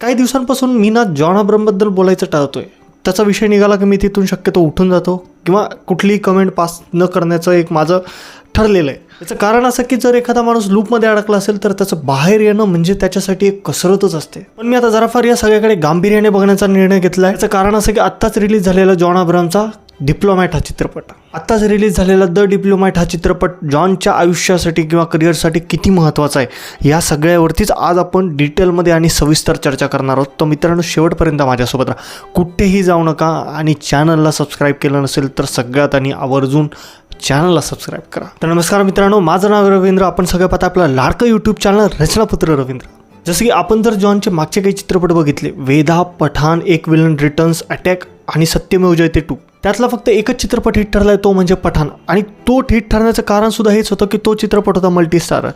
काही दिवसांपासून मी ना जॉन अब्रमबद्दल बोलायचं टाळतोय. त्याचा विषय निघाला की मी तिथून शक्यतो उठून जातो किंवा कुठलीही कमेंट पास न करण्याचं एक माझं ठरलेलं आहे. याचं कारण असं की जर एखादा माणूस लूपमध्ये अडकला असेल तर त्याचं बाहेर येणं म्हणजे त्याच्यासाठी एक कसरतच असते. पण मी आता जराफार या सगळ्याकडे गांभीर्याने बघण्याचा निर्णय घेतला आहे याचं कारण असं की आत्ताच रिलीज झालेला जॉन अब्रामचा डिप्लोमॅट हा चित्रपट. आत्ताच रिलीज झालेला द डिप्लोमॅट हा चित्रपट जॉनच्या आयुष्यासाठी किंवा करिअरसाठी किती महत्त्वाचा आहे या सगळ्यावरतीच आज आपण डिटेलमध्ये आणि सविस्तर चर्चा करणार आहोत. तर मित्रांनो शेवटपर्यंत माझ्यासोबत राहा. कुठेही जाऊ नका आणि चॅनलला सबस्क्राईब केलं नसेल तर सगळ्यात आणि आवर्जून चॅनलला सबस्क्राईब करा. तर नमस्कार मित्रांनो माझं नाव रवींद्र. आपण सगळं पाहता आपलं लाडकं यूट्यूब चॅनल रचनापुत्र रवींद्र. जसं की आपण जर जॉनचे मागचे काही चित्रपट बघितले वेदा पठाण एक विलन रिटर्न्स अटॅक आणि सत्यमेव जयते टू. त्यातला फक्त एकच चित्रपट हिट ठरलाय तो म्हणजे पठाण. आणि तो हिट ठरण्याचं कारण सुद्धा हेच होतं की तो चित्रपट होता मल्टीस्टार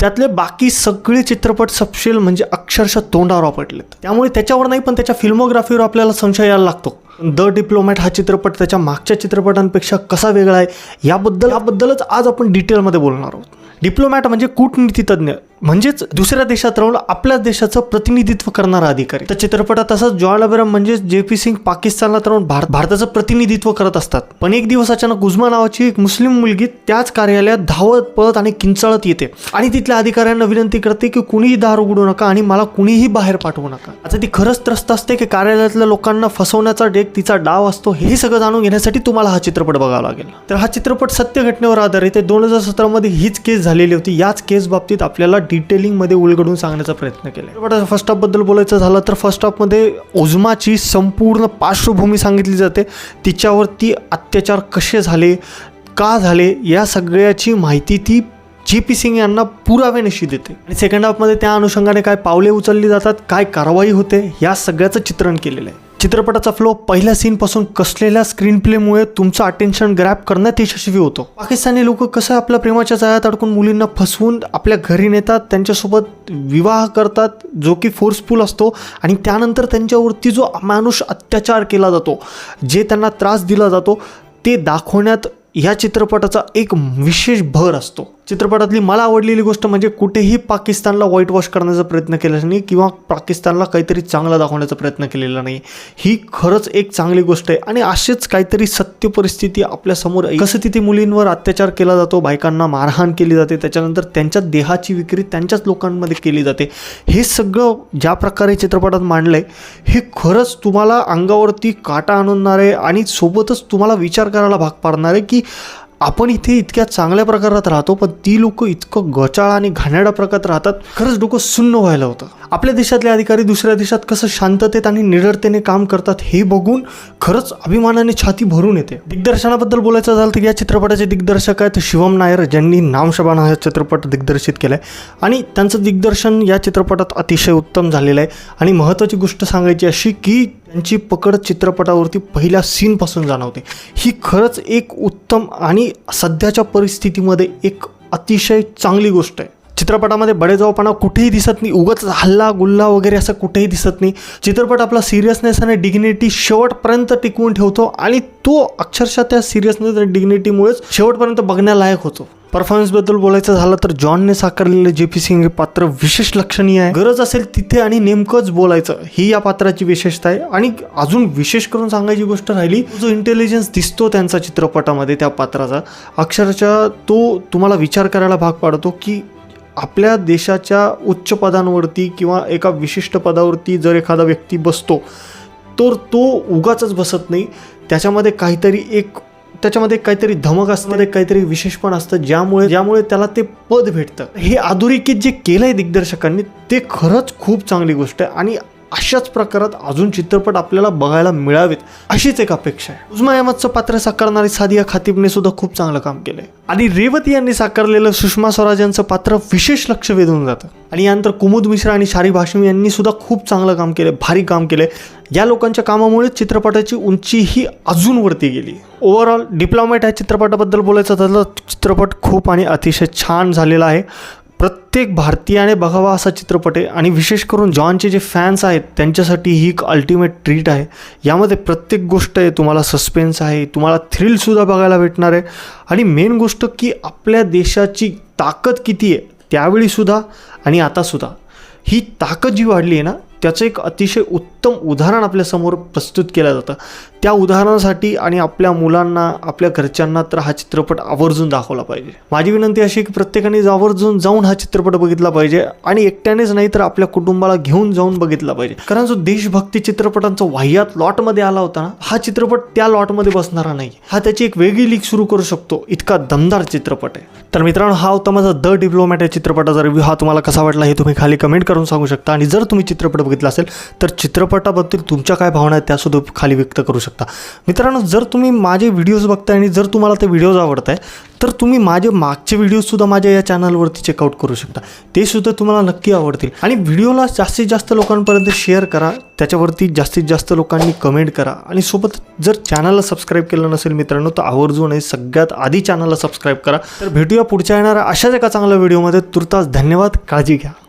त्यातले बाकी सगळे चित्रपट सपशेल म्हणजे अक्षरशः तोंडावर आपटलेत. त्यामुळे त्याच्यावर नाही पण त्याच्या फिल्मोग्राफीवर आपल्याला संशय यायला लागतो. द डिप्लोमॅट हा चित्रपट त्याच्या मागच्या चित्रपटांपेक्षा कसा वेगळा आहे याबद्दल याबद्दलच आज आपण डिटेलमध्ये बोलणार आहोत. डिप्लोमॅट म्हणजे कूटनीतितज्ञ. म्हणजेच दुसऱ्या देशात राहून आपल्याच देशाचं प्रतिनिधित्व करणारा अधिकारी. तर चित्रपटात तसंच जॉन अबेरम म्हणजे जे पी सिंग पाकिस्तानात राहून भारत भारताचं प्रतिनिधित्व करत असतात. पण एक दिवस अचानक गुजमा नावाची एक मुस्लिम मुलगी त्याच कार्यालयात धावत पळत आणि किंचाळत येते. आणि तिथल्या अधिकाऱ्यांना विनंती करते की कुणीही दार उघडू नका आणि मला कुणीही बाहेर पाठवू नका. आता ती खरंच त्रस्त असते की कार्यालयातल्या लोकांना फसवण्याचा डेक तिचा डाव असतो हे सगळं जाणून घेण्यासाठी तुम्हाला हा चित्रपट बघावा लागेल. तर हा चित्रपट सत्य घटनेवर आधारित आहे. दोन हजार सतरामध्ये हीच केस झालेली होती. याच केस बाबतीत आपल्याला डिटेलिंगमध्ये उलगडून सांगण्याचा प्रयत्न केला बट फर्स्ट हाफबद्दल बोलायचं झालं तर फर्स्ट हाफमध्ये ओझमाची संपूर्ण पार्श्वभूमी सांगितली जाते. तिच्यावरती अत्याचार कसे झाले का झाले या सगळ्याची माहिती ती जे पी सिंग यांना पुराव्यानिशी देते. आणि सेकंड हाफमध्ये त्या अनुषंगाने काय पावले उचलली जातात काय कारवाई होते या सगळ्याचं चित्रण केलेलं आहे. चित्रपटाचा फ्लो पहिल्या सीनपासून कसलेल्या स्क्रीन प्लेमुळे तुमचं अटेन्शन ग्रॅप करण्यात यशस्वी होतो. पाकिस्तानी लोक कसं आपल्या प्रेमाच्या जाळ्यात अडकून मुलींना फसवून आपल्या घरी नेतात त्यांच्यासोबत विवाह करतात जो की फोर्सफुल असतो आणि त्यानंतर त्यांच्यावरती जो अमानुष अत्याचार केला जातो जे त्यांना त्रास दिला जातो ते दाखवण्यात या चित्रपटाचा एक विशेष भर असतो. चित्रपटातली मला आवडलेली गोष्ट म्हणजे कुठेही पाकिस्तानला व्हाईट वॉश करण्याचा प्रयत्न केला नाही किंवा पाकिस्तानला काहीतरी चांगला दाखवण्याचा प्रयत्न केलेला नाही. ही खरंच एक चांगली गोष्ट आहे आणि अशीच काहीतरी सत्य परिस्थिती आपल्यासमोर कसं तिथे मुलींवर अत्याचार केला जातो बायकांना मारहाण केली जाते त्याच्यानंतर त्यांच्या देहाची विक्री त्यांच्याच लोकांमध्ये केली जाते. हे सगळं ज्या प्रकारे चित्रपटात मांडलं आहे हे खरंच तुम्हाला अंगावरती काटा आणणार आहे आणि सोबतच तुम्हाला विचार करायला भाग पाडणार आहे की आपण इथे इतक्या चांगल्या प्रकारात राहतो पण ती लोक इतकं गचाळ आणि घाणेरड्या प्रकारात राहतात खरंच डोकं सुन्न व्हायला होतं. आपल्या देशातले अधिकारी दुसऱ्या देशात कसं शांततेत आणि निडरतेने काम करतात हे बघून खरंच अभिमानाने छाती भरून येते. दिग्दर्शनाबद्दल बोलायचं झालं तर या चित्रपटाचे दिग्दर्शक आहेत शिवम नायर ज्यांनी नामशबान हा चित्रपट दिग्दर्शित केला आहे आणि त्यांचं दिग्दर्शन या चित्रपटात अतिशय उत्तम झालेलं आहे. आणि महत्त्वाची गोष्ट सांगायची अशी की त्यांची पकड चित्रपटावरती पहिल्या सीनपासून जाणवते. ही खरंच एक उत्तम आणि सध्याच्या परिस्थितीमध्ये एक अतिशय चांगली गोष्ट आहे. चित्रपटामध्ये बडेजावपणा कुठेही दिसत नाही. उगाच हल्ला गुल्ला वगैरे असं कुठेही दिसत नाही. चित्रपट आपला सिरियसनेस आणि डिग्निटी शेवटपर्यंत टिकवून ठेवतो आणि तो अक्षरशः त्या सिरियसनेस आणि डिग्निटीमुळेच शेवटपर्यंत बघण्यालायक होतो. परफॉर्मन्सबद्दल बोलायचं झालं तर जॉनने साकारलेले जे पी सिंग हे पात्र विशेष लक्षणीय आहे. गरज असेल तिथे आणि नेमकंच बोलायचं ही या पात्राची विशेषता आहे. आणि अजून विशेष करून सांगायची गोष्ट राहिली जो इंटेलिजन्स दिसतो त्यांचा चित्रपटामध्ये त्या पात्राचा अक्षरशः तो तुम्हाला विचार करायला भाग पाडतो की आपल्या देशाच्या उच्च पदांवरती किंवा एका विशिष्ट पदावरती जर एखादा व्यक्ती बसतो तर तो उगाच बसत नाही. त्याच्यामध्ये काहीतरी एक त्याच्यामध्ये काहीतरी धमक असतं काहीतरी विशेषपण असतं ज्यामुळे ज्यामुळे त्याला ते पद भेटतं. हे अधोरेखित जे केलंय दिग्दर्शकांनी ते खरंच खूप चांगली गोष्ट आहे. आणि अशाच प्रकारात अजून चित्रपट आपल्याला बघायला मिळावेत अशीच एक अपेक्षा आहे. उजमा अहमदचं पात्र साकारणारी सादिया खातीबने सुद्धा खूप चांगलं काम केलंय. आणि रेवती यांनी साकारलेलं सुषमा स्वराज यांचं पात्र विशेष लक्ष वेधून जातं. आणि यानंतर कुमुद मिश्रा आणि शारी भाषमी यांनी सुद्धा खूप चांगलं काम केलं भारी काम केलंय. या लोकांच्या कामामुळे चित्रपटाची उंची ही अजून वरती गेली. ओव्हरऑल डिप्लोमॅट ह्या चित्रपटाबद्दल बोलायचं झालं चित्रपट खूप आणि अतिशय छान झालेला आहे. प्रत्येक भारतीयाने बघावा असा चित्रपट आहे. आणि विशेष करून जॉनचे जे फॅन्स आहेत त्यांच्यासाठी ही एक अल्टिमेट ट्रीट आहे. यामध्ये प्रत्येक गोष्ट आहे तुम्हाला सस्पेन्स आहे तुम्हाला थ्रिलसुद्धा बघायला भेटणार आहे. आणि मेन गोष्ट की आपल्या देशाची ताकद किती आहे त्यावेळीसुद्धा आणि आतासुद्धा ही ताकद जी वाढली आहे ना त्याचं एक अतिशय उत्तम उदाहरण आपल्यासमोर प्रस्तुत केलं जातं. त्या उदाहरणासाठी आणि आपल्या मुलांना आपल्या घरच्यांना तर हा चित्रपट आवर्जून दाखवला पाहिजे. माझी विनंती अशी की प्रत्येकाने आवर्जून जाऊन हा चित्रपट बघितला पाहिजे आणि एकट्यानेच नाही तर आपल्या कुटुंबाला घेऊन जाऊन बघितला पाहिजे. कारण जो देशभक्ती चित्रपटांचा वाह्यात लॉटमध्ये आला होता ना हा चित्रपट त्या लॉटमध्ये बसणारा नाही. हा त्याची एक वेगळी लीक सुरू करू शकतो. इतका दमदार चित्रपट आहे. तर मित्रांनो हा होता माझा द डिप्लोमॅट या चित्रपटाचा रिव्ह्यू हा तुम्हाला कसा वाटला हे तुम्ही खाली कमेंट करून सांगू शकता. आणि जर तुम्ही चित्रपट बघितला असेल तर चित्रपटाबद्दल तुमच्या काय भावना आहेत त्यासुद्धा खाली व्यक्त करू शकता. मित्रांनो जर तुम्ही माझे व्हिडिओज बघताय आणि जर तुम्हाला ते व्हिडिओज आवडत आहे तर तुम्ही माझे मागचे व्हिडिओजसुद्धा माझ्या या चॅनलवरती चेकआउट करू शकता. ते सुद्धा तुम्हाला नक्की आवडतील. आणि व्हिडिओला जास्तीत जास्त लोकांपर्यंत शेअर करा त्याच्यावरती जास्तीत जास्त लोकांनी कमेंट करा. आणि सोबत जर चॅनलला सबस्क्राईब केलं नसेल मित्रांनो तर आवर्जून सगळ्यात आधी चॅनलला सबस्क्राईब करा. तर भेटूया पुढच्या येणाऱ्या अशाच एका चांगल्या व्हिडिओमध्ये तुर्तास धन्यवाद काळजी घ्या.